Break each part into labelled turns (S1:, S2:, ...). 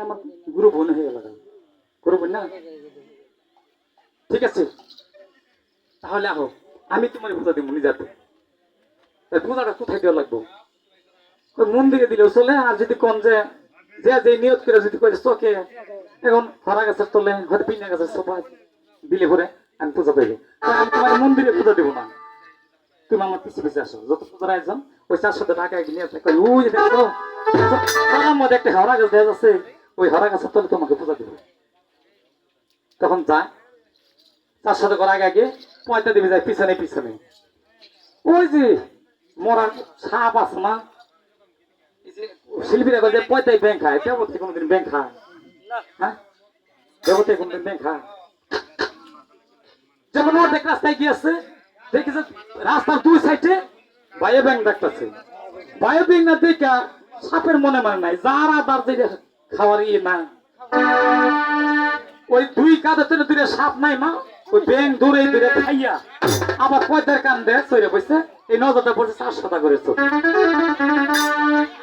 S1: তাহলে আমার গুরু বোন হয়ে গেল গুরু বোন না? ঠিক আছে। তাহলে আহো, আমি তোমার পূজা দিব নিজাতে পূজাটা কোথায় দেওয়া লাগবো? মন্দিরে দিলেও চলে, আর যদি কোন যে যে যে নিয়ত করে যদি করে চোখে, এখন হরা গাছের তলে, হয়তো পিনা গাছের সোফা দিলে পরে আমি পূজা পাইবে। আমি তোমার মন্দিরে পূজা দেবো না। তুমি আমার পিছিয়ে পিছিয়ে আসো। যত পূজার আয়োজন, ওই চার সাথে টাকা নিয়ে ওই দেখো একটা হরা গাছ দেখা যাচ্ছে ওই হরা গাছের তলে তোমাকে পূজা দেবো। তখন যায় তার সাথে করার আগে আগে পয়তা দিবে যায় পিছনে পিছনে। ওই যে মরার সাপ আছে না শিল্পীরা বলে যে পয়তাই ব্যাংক খায় দেবতে কোনোদিন ব্যাংক খায়। হ্যাঁ? দেবতে কোনোদিন ব্যাংক খায়। যখন অর্ধেক রাস্তায় গিয়েছে দেখেছে রাস্তার দুই সাইডে বায়ু ব্যাংক ডাকতেছে। বায়ু ব্যাংক না দেখা সাপের মনে মানে নাই যারা যে ওই দুই দূরে সাপ নাই মা, ওই দূরে দূরে খাইয়া। আবার কান দেয় বসে এই নজরটা পড়ছে করে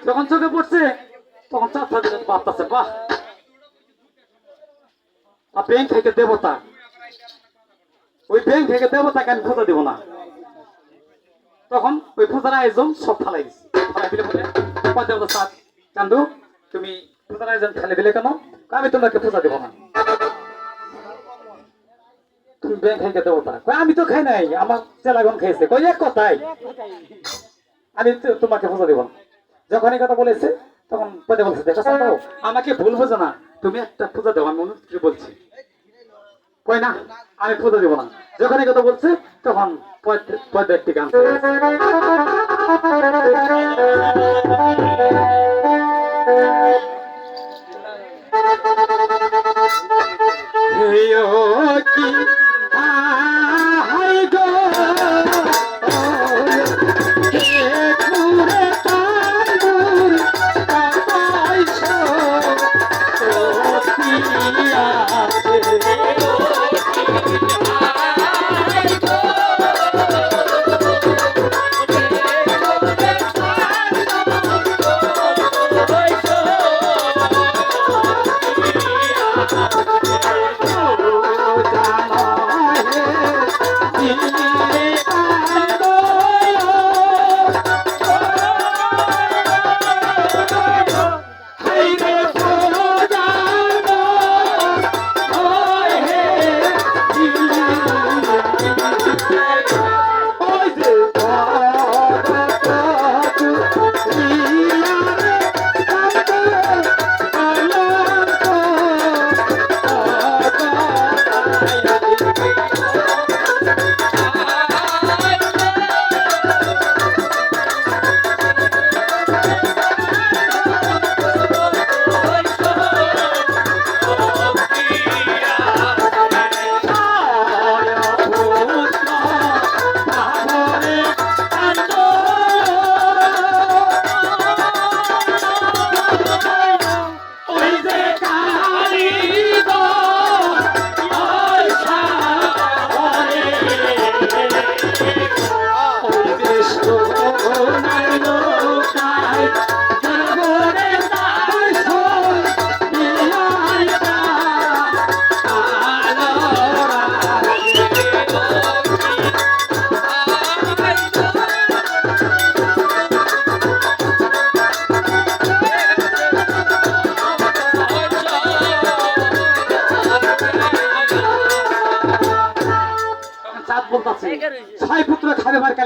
S1: যখন চোখে পড়ছে, তখন বাহ। আর থেকে দেবতা। ওই ব্যাং থেকে দেবতাকে আমি পূজা দেবো না। তখন ওই পূজার আয়োজন সব ফালাই দিছি। ফালাই দিলে বলে দেবতা তুমি পূজার আয়োজন ফেলে দিলে কেন? আমি তোমাকে পূজা দেবো না। তুমি ব্যাংক দেবো আমি তো খাই নাই, আমার চেলাগন খেয়েছে। কই এক কথাই আমি তোমাকে পূজা দেবো না। যখন এই কথা বলেছে, তখন পদে বলছে, দেখো আমাকে ভুল বোঝো না। তুমি একটা পূজা দেবো আমি করে বলছি। কই না, আমি পূজা দেবো না। যখন এই কথা বলছে, তখন পদে একটি গান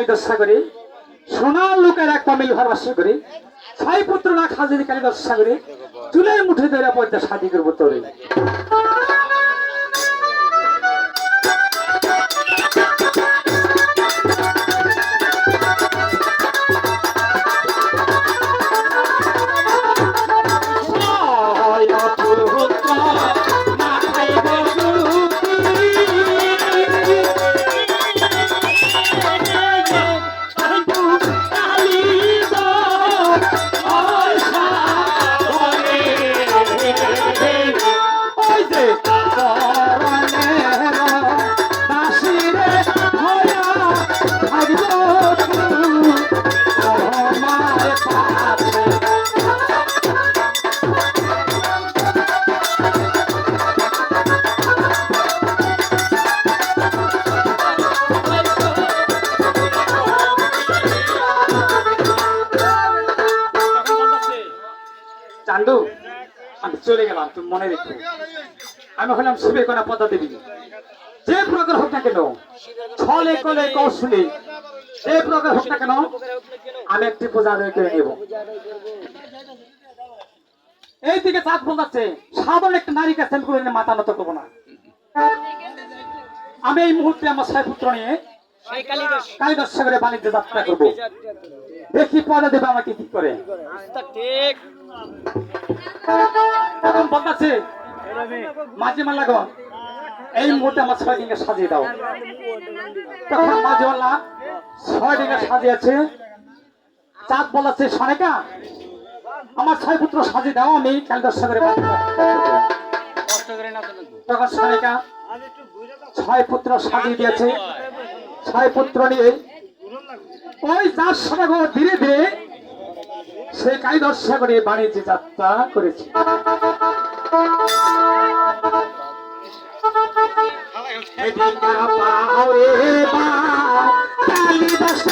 S1: কালিদাস সাগরে সোনার লোকের এক তামিল ঘর বাস করে। ছয় পুত্র না খাজে কালিদাস সাগরে চুলের মুঠে ধরে পয়সা সাদি করব তোরে। আমি চলে গেলাম তুমি মনে রেখো। আমি হলাম শিবের কোনা পদা দেবী যে প্রকার হোক না কেন ছলে কলে কৌশলে যে প্রকার হোক না কেন আমি একটি পূজা আদায় করে নেব। এই দিকে চাঁদ বলতেছে সাধারণ একটা করে নিয়ে মাথা নত করব না। আমি এই মুহূর্তে আমার ছয় পুত্র নিয়ে
S2: কালিদাস।
S1: সাগরে বাণিজ্য যাত্রা করব। দেখি পদা দেবে আমাকে কি করে।
S2: ঠিক।
S1: তখন বলতেছে মাঝে মাল্লা গো এই মুহূর্তে আমার ছয় দিনকে সাজিয়ে দাও। তখন মাঝে মাল্লা ছয় দিনকে সাজিয়েছে। চাঁদ বলাচ্ছে সনেকা আমার ছয় পুত্র সাজিয়ে দাও, আমি বাণিজ্য যাত্রা
S2: করে
S1: তখন সনেকা ছয় পুত্র সাজিয়ে দিয়েছে। ছয় পুত্র নিয়ে ওই চার সাগর ধীরে ধীরে সে কালিদাস সাগরে বাণিজ্য যাত্রা করেছে। এদিকা পাও রে মা, সাগরে।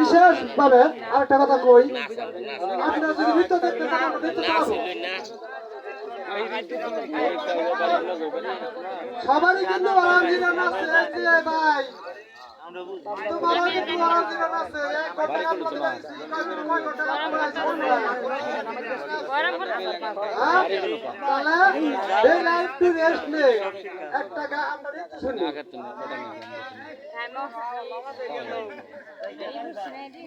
S3: বিশেষ ভাবে আরেকটা কথা কই। আপনারা যদি নৃত্য দেখতে চান, আমরা নৃত্য চালাবো সবারই কিন্তু আরামজিরান আছে নাচতে ভাই। একটা গা আমরা শুনি